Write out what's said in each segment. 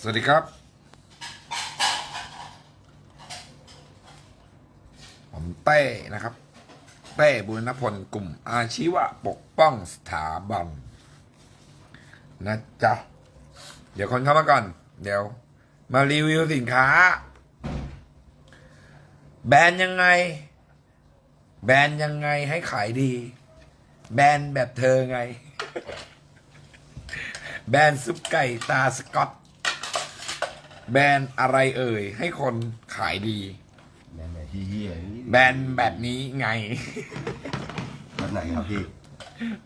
สวัสดีครับ ผมเต้นะครับ เต้บุรณพลกลุ่มอาชีวะปกป้องสถาบันนะจ๊ะ เดี๋ยวคนเข้ามาก่อน เดี๋ยว มารีวิวสินค้า แบรนด์ยังไง แบรนด์ยังไงให้ขายดี แบรนด์แบบเธอไง แบรนด์ซุปไก่ตาสกอต แบรนด์อะไรเอ่ย ให้คนขายดี แบรนด์แบบเฮี้ยๆนี่แบรนด์แบบนี้ไง แบบไหนครับพี่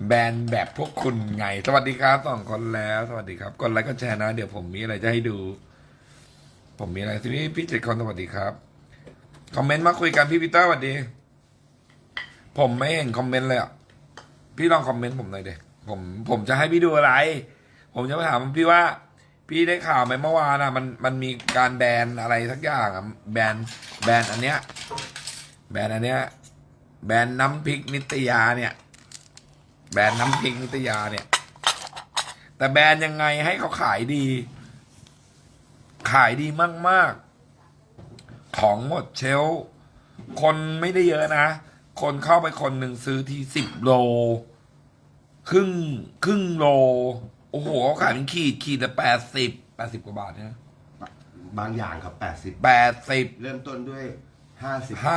แบรนด์แบบพวกคุณไง สวัสดีครับสองคนแล้ว สวัสดีครับกดไลค์กดแชร์นะ เดี๋ยวผมมีอะไรจะให้ดู ผมมีอะไรที่นี่พี่เจ็ดคนสวัสดีครับคอมเมนต์มาคุยกันพี่ปีเตอร์สวัสดี ผมไม่เห็นคอมเมนต์เลยอะพี่ลองคอมเมนต์ผมหน่อยเด็ผมผมจะให้พี่ดูอะไร ผมจะมาถามพี่ว่า พี่ได้ข่าวไหมเมื่อวานอะมันมันมีการแบนอะไรสักอย่างอะแบนแบนอันเนี้ยแบนอันเนี้ยแบนน้ำพริกนิตยาเนี่ย แบนน้ำพริกนิตยาเนี่ย แต่แบนยังไงให้เขาขายดี ขายดีมาก ๆ ของหมดเชล คนไม่ได้เยอะนะ คนเข้าไปคนหนึ่งซื้อทีสิบโล ครึ่ง ครึ่งโล โอ้โหเขาขายเป็นขีดขีดละแปดสิบแปดสิบกว่าบาทเนี่ยบางอย่างครับ แปดสิบ80 เริ่มต้นด้วย 50 ห้าสิบห้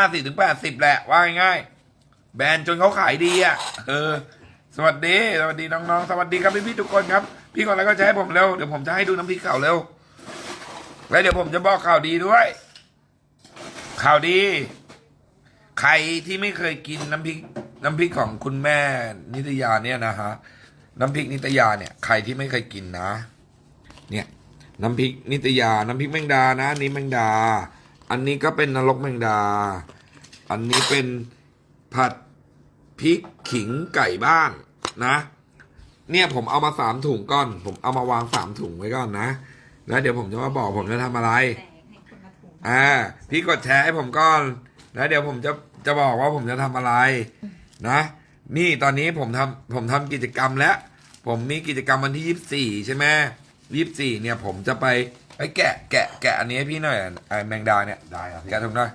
าสิบถึงแปดสิบแหละ ว่าง่ายๆแบรนด์จนเขาขายดีอะ เออ สวัสดี สวัสดีน้องๆ สวัสดีครับพี่ๆทุกคนครับ พี่ก่อนแล้วก็จะให้ผมเร็ว เดี๋ยวผมจะให้ดูน้ำพริกข่าวเร็ว แล้วเดี๋ยวผมจะบอกข่าวดีด้วย ข่าวดี ใครที่ไม่เคยกินน้ำพริก น้ำพริกของคุณแม่นิตยาเนี่ยนะฮะ น้ำพริกนิตยาเนี่ยใครที่ไม่เคยกินนะ เนี่ยน้ำพริกนิตยา น้ำพริกแมงดานะอันนี้แมงดา อันนี้ก็เป็นนรกแมงดา อันนี้เป็นผัดพริกขิงไก่บ้านนะ เนี่ยผมเอามาสามถุงก้อน ผมเอามาวางสามถุงไว้ก่อนนะ แล้วเดี๋ยวผมจะมาบอกผมจะทำอะไรแตกให้คนละถุงอ่าพี่กดแชร์ให้ผมก่อนแล้วเดี๋ยวผมจะจะบอกว่าผมจะทำอะไร นะ นี่ตอนนี้ผมทำผมทำกิจกรรมแล้ว ผมมีกิจกรรมวันที่ยี่สิบสี่ใช่ไหมยี่สิบสี่เนี่ย ผมจะไปไปแกะแกะแกะอันนี้ให้พี่หน่อยอะไอ้แมงดาเนี่ย ได้ครับพี่แกะถุงหน่อย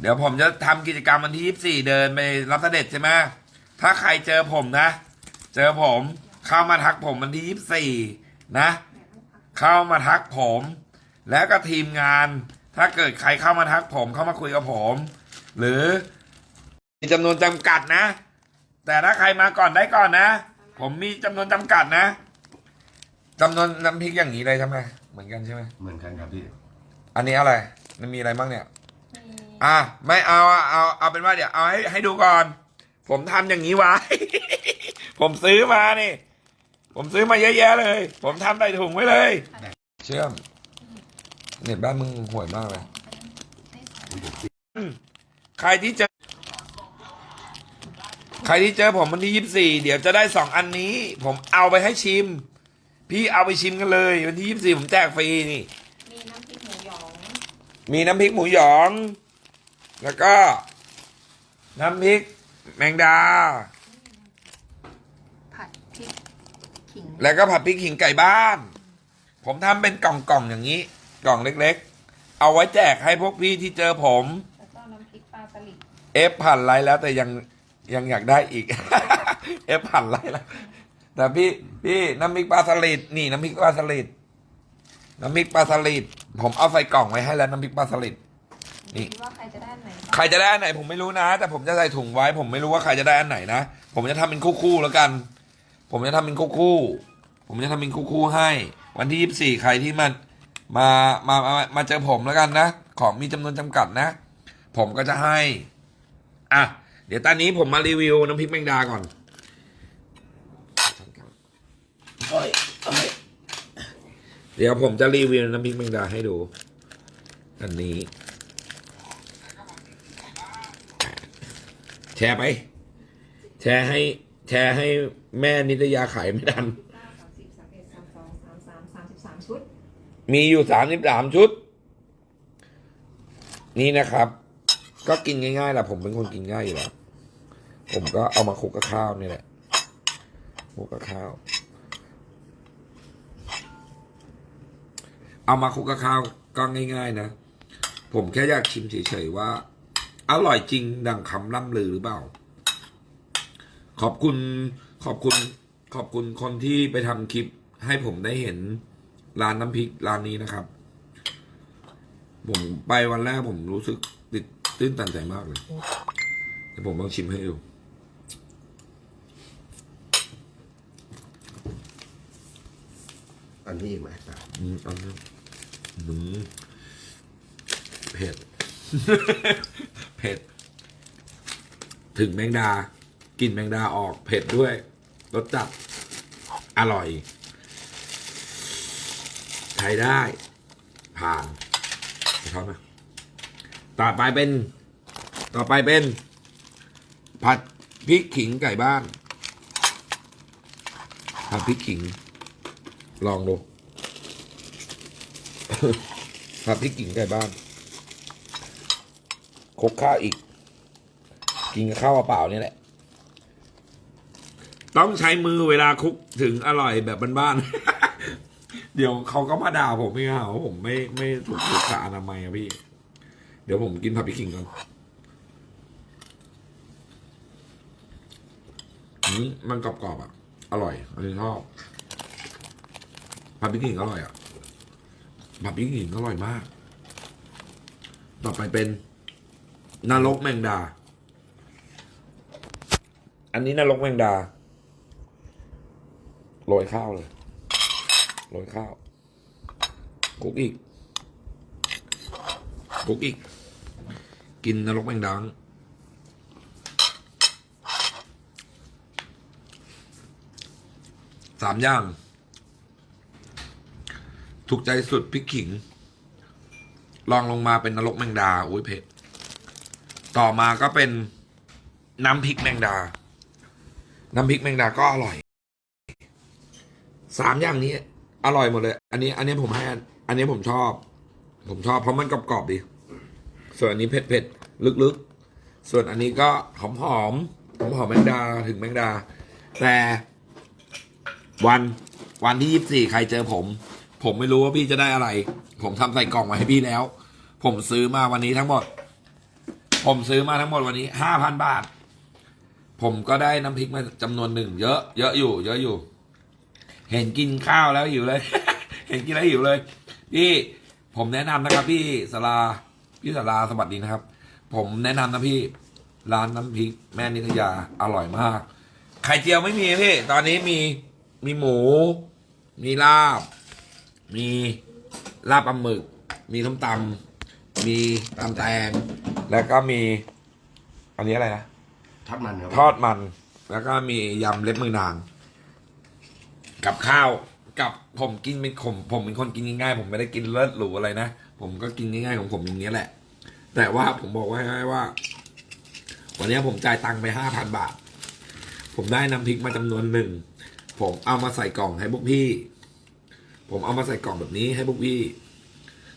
เดี๋ยวผมจะทำกิจกรรมวันที่ยี่สิบสี่เดินไปรับเสด็จใช่ไหมถ้าใครเจอผมนะ เจอผมเข้ามาทักผมวันที่ยี่สิบสี่นะ เข้ามาทักผม แล้วก็ทีมงาน ถ้าเกิดใครเข้ามาทักผมเข้ามาคุยกับผม หรือมีจำนวนจำกัดนะ แต่ถ้าใครมาก่อนได้ก่อนนะ ผมมีจำนวนจำกัดนะจำนวนน้ำพริกอย่างนี้เลยใช่ไหมเหมือนกันใช่ไหมเหมือนกันครับพี่อันนี้อะไรมันมีอะไรบ้างเนี่ยมีอะไม่เอาอะเอาเอาเป็นว่าเดี๋ยวเอาให้ให้ดูก่อน ผมทำอย่างนี้ไว้ ผมซื้อมานี่ ผมซื้อมาเยอะแยะเลย ผมทำใส่ถุงไว้เลย เชื่อมเน็ตบ้านมึงห่วยมากเลย ใครที่เจอใค รที่เจอผมวันที่ยี่สิบสี่เดี๋ยวจะได้สองอันนี้ ผมเอาไปให้ชิม พี่เอาไปชิมกันเลย วันที่ยี่สิบสี่ผมแจกฟรีนี่ มีน้ำพริกหมูหยองมีน้ำพริกหมูหยอง แล้วก็ น้ำพริกแมงดา ผัดพริกขิงแล้วก็ผัดพริกขิงไก่บ้าน ผมทำเป็นกล่องๆอย่างนี้ กล่องเล็กๆ เอาไว้แจกให้พวกพี่ที่เจอผม แล้วก็น้ำพริกปลาสลิด เอฟผ่านไลน์แล้วแต่ยัง ยังอยากได้อีก เอฟผ่านไลน์แล้วแต่พี่พี่น้ำพริกปลาสลิดนี่น้ำพริกปลาสลิดน้ำพริกปลาสลิดผมเอาใส่กล่องไว้ให้แล้วน้ำพริกปลาสลิดนี่คิดว่าใครจะได้อันไหนใครจะได้อันไหนผมไม่รู้นะ แต่ผมจะใส่ถุงไว้ ผมไม่รู้ว่าใครจะได้อันไหนนะผมจะทำเป็นคู่ๆแล้วกัน ผมจะทำเป็นคู่ๆผมจะทำเป็นคู่ๆให้ วันที่ยี่สิบสี่ใครที่มันมามามามาเจอผมแล้วกันนะ ของมีจำนวนจำกัดนะ ผมก็จะให้ อะ เดี๋ยวตอนนี้ผมมารีวิวน้ำพริกแมงดาก่อนโอ้ยโอ้ยเดี๋ยวผมจะรีวิวน้ำพริกแมงดาให้ดู อันนี้ แชร์ไป แชร์ให้ แชร์ให้แม่นิตยาขายไม่ทันเก้าสามสิบสามเอ็ดสามสองสามสามสามสิบสามชุดมีอยู่สามสิบสามชุด นี่นะครับ ก็กินง่ายๆแหละผมเป็นคนกินง่ายอยู่แล้วผมก็เอามาคลุกกับข้าวนี่แหละคลุกกับข้าว เอามาคลุกกับข้าวก็ง่าย ๆ นะ ผมแค่อยากชิมเฉยๆว่า อร่อยจริงดังคำล่ำลือหรือเปล่า ขอบคุณขอบคุณขอบคุณคนที่ไปทำคลิปให้ผมได้เห็นร้านน้ำพริกร้านนี้นะครับ ผมไปวันแรกผมรู้สึก ติดตื้นตันใจมากเลยเดี๋ยวผมลองชิมให้ดูอันนี้อีกไหมแปดอืมอันนี้อืมเผ็ด เผ็ด ถึงแมงดากินแมงดาออกเผ็ดด้วยรสจัด อร่อย ใช้ได้ ผ่านชอบไหม ต่อไปเป็น ต่อไปเป็น ผัดพริกขิงไก่บ้าน ผัดพริกขิง ลองดูผัดพริกขิงไก่บ้านคุกข้าวอีก กินข้าวเปล่านี่แหละ ต้องใช้มือเวลาคุกถึงอร่อยแบบบ้านๆเดี๋ยวเขาก็มาด่าผมไม่หาว่าผมไม่ไม่ถูกสุขอนามัยอะพี่ เดี๋ยวผมกินผัดพริกขิงก่อนมมันกรอบๆอะ อร่อย อันนี้ชอบผัดพริกขิงอร่อยอะผัดพริกขิงอร่อยมาก ต่อไปเป็นนรกแมงดา อันนี้นรกแมงดา โรยข้าวเลย โรยข้าวคลุกอีกคลุกอีก กินนรกแมงดาสามอย่าง ถูกใจสุดพริกขิง ลองลงมาเป็นนรกแมงดาอุ้ยเผ็ดต่อมาก็เป็นน้ำพริกแมงดา น้ำพริกแมงดาก็อร่อย สามอย่างนี้ อร่อยหมดเลย อันนี้ อันนี้ผมให้ อันอันนี้ผมชอบ ผมชอบเพราะมันกรอบๆดี ส่วนอันนี้เผ็ดๆลึกๆ ส่วนอันนี้ก็หอมๆหอมหอมแมงดาถึงแมงดา แต่วันวันที่ยี่สี่ใครเจอผม ผมไม่รู้ว่าพี่จะได้อะไร ผมทำใส่กล่องมาให้พี่แล้ว ผมซื้อมาวันนี้ทั้งหมด ผมซื้อมาทั้งหมดวันนี้ห้าพันบาท ผมก็ได้น้ำพริกมาจำนวนหนึ่งเยอะเยอะอยู่ เยอะอยู่ เห็นกินข้าวแล้วหิวเลย เห็นกินแล้วหิวเลย พี่ผมแนะนำนะครับพี่สลา พี่สลาสวัสดีนะครับ ผมแนะนำนะพี่ ร้านน้ำพริกแม่นิตยาอร่อยมาก ไข่เจียวไม่มีพี่ ตอนนี้มีมีหมู มีลาบ มีลาบปลาหมึก มีส้มตำมีตำแตงแล้วก็มี อันนี้อะไรนะทัดมันครับทอดมัน แล้วก็มียำเล็บมือนาง กับข้าว กับผมกินเป็นผมผมเป็นคนกินง่ายๆผมไม่ได้กินเลิศหรูอะไรนะ ผมก็กินง่ายๆของผมอย่างนี้แหละ แต่ว่าผมบอกไว้ให้ว่า วันนี้ผมจ่ายตังค์ไปห้าพันบาท ผมได้น้ำพริกมาจำนวนหนึ่ง ผมเอามาใส่กล่องให้พวกพี่ ผมเอามาใส่กล่องแบบนี้ให้พวกพี่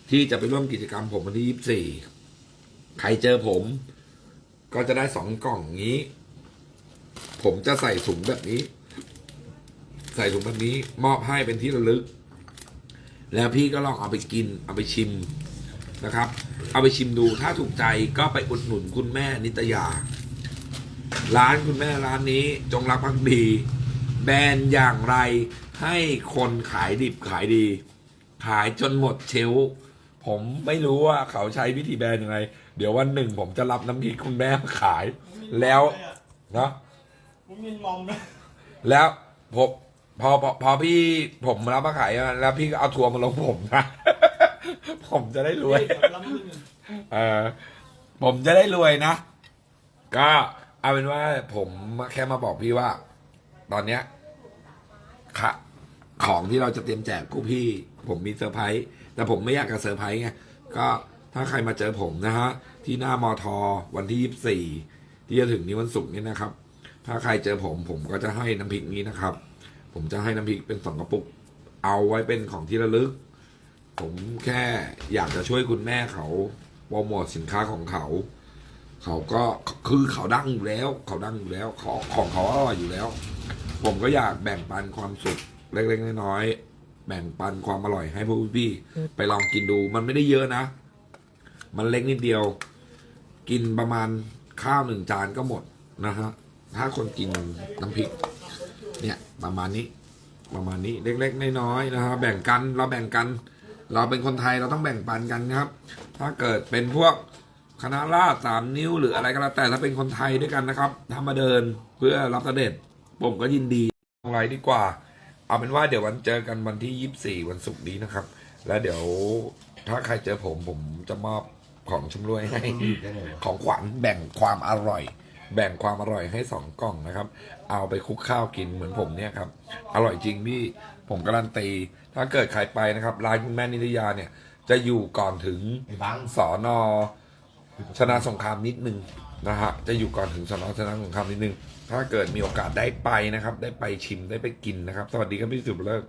ที่จะไปร่วมกิจกรรมผมวันที่ยี่สิบสี่ใครเจอผม ก็จะได้สองกล่องนี้ ผมจะใส่ถุงแบบนี้ ใส่ถุงแบบนี้ มอบให้เป็นที่ระลึก แล้วพี่ก็ลองเอาไปกินเอาไปชิมนะครับ เอาไปชิมดูถ้าถูกใจก็ไปอุดหนุนคุณแม่นิตยา ร้านคุณแม่ร้านนี้จงรักภักดี แบรนด์อย่างไรให้คนขายดิบขายดี ขายจนหมดเชลฟ์ผมไม่รู้ว่าเขาใช้วิธีแบรนด์ยังไง เดี๋ยววันหนึ่งผมจะรับน้ำพริกคุณแม่มาขาย แล้วเนาะ ผมมินมอมนะ แล้วผม พอพอพอพี่ผมรับมาขายอะแล้วพี่ก็เอาทัวร์มาลงผมนะ ผมจะได้รวยรับมือหนึ่งเออผมจะได้รวยนะ ก็เอาเป็นว่าผมแค่มาบอกพี่ว่า ตอนเนี้ยค่ะของที่เราจะเตรียมแจกกูพี่ ผมมีเซอร์ไพรส์แต่ผมไม่อยากจะเซอร์ไพรส์ไงก็ถ้าใครมาเจอผมนะฮะ ที่หน้ามอทอวันที่ยี่สิบสี่ที่จะถึงนี้วันศุกร์นี้นะครับ ถ้าใครเจอผมผมก็จะให้น้ำพริกนี้นะครับ ผมจะให้น้ำพริกเป็นสองกระปุก เอาไว้เป็นของที่ระลึก ผมแค่อยากจะช่วยคุณแม่เขาโปรโมทสินค้าของเขา เขาก็คือเขาดังอยู่แล้ว เขาดังอยู่แล้วของของเขาอร่อยอยู่แล้ว ผมก็อยากแบ่งปันความสุขเล็กๆน้อยแบ่งปันความอร่อยให้พวกพี่ๆไปลองกินดู มันไม่ได้เยอะนะ มันเล็กนิดเดียว กินประมาณข้าวหนึ่งจานก็หมดนะฮะถ้าคนกินน้ำพริก เนี่ยประมาณนี้ประมาณนี้เล็กๆน้อยๆนะฮะแบ่งกันเราแบ่งกัน เราเป็นคนไทยเราต้องแบ่งปันกันครับ ถ้าเกิดเป็นพวกคณะราษฎรสามนิ้วหรืออะไรก็แล้วแต่ถ้าเป็นคนไทยด้วยกันนะครับถ้ามาเดินเพื่อรับเสด็จผมก็ยินดีไว้ดีกว่า เอาเป็นว่าเดี๋ยววันเจอกันวันที่ยี่สี่วันศุกร์นี้นะครับ แล้วเดี๋ยวถ้าใครเจอผมผมจะมอบของชำร่วยให้ได้ไงวะของขวัญแบ่งความอร่อย แบ่งความอร่อยให้สองกล่องนะครับ เอาไปคลุกข้าวกินเหมือนผมเนี่ยครับ อร่อยจริงพี่ ผมการันตี ถ้าเกิดใครไปนะครับร้านคุณแม่นิตยาเนี่ย จะอยู่ก่อนถึงไอ้บังสอนอชนะสงครามนิดนึงนะฮะ จะอยู่ก่อนถึงสอนอชนะสงครามนิดนึง ถ้าเกิดมีโอกาสได้ไปนะครับ ได้ไปชิมได้ไปกินนะครับ สวัสดีครับพี่สุบเลิก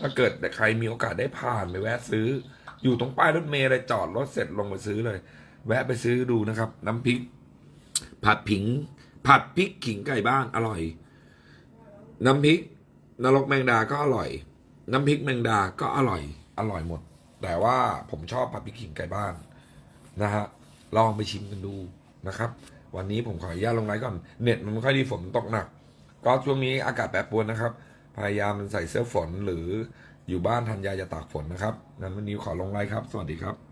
ถ้าเกิดใครมีโอกาสได้ผ่านไปแวะซื้อ อยู่ตรงป้ายรถเมล์เลยจอดรถเสร็จลงไปซื้อเลย แวะไปซื้อดูนะครับ น้ำพริก ผัดผิง ผัดพริกขิงไก่บ้านอร่อย น้ำพริกนรกแมงดาก็อร่อย น้ำพริกแมงดาก็อร่อย อร่อยหมด แต่ว่าผมชอบผัดพริกขิงไก่บ้านนะฮะลองไปชิมกันดูนะครับ วันนี้ผมขออนุญาตลงไลน์ก่อนเน็ตมันไม่ค่อยดีฝนตกหนัก ก็ช่วงนี้อากาศแปรปรวนนะครับ พยายามใส่เสื้อฝนหรืออยู่บ้านทันยาจะตากฝนนะครับงั้นวันนี้ขอลงไลน์ครับ สวัสดีครับ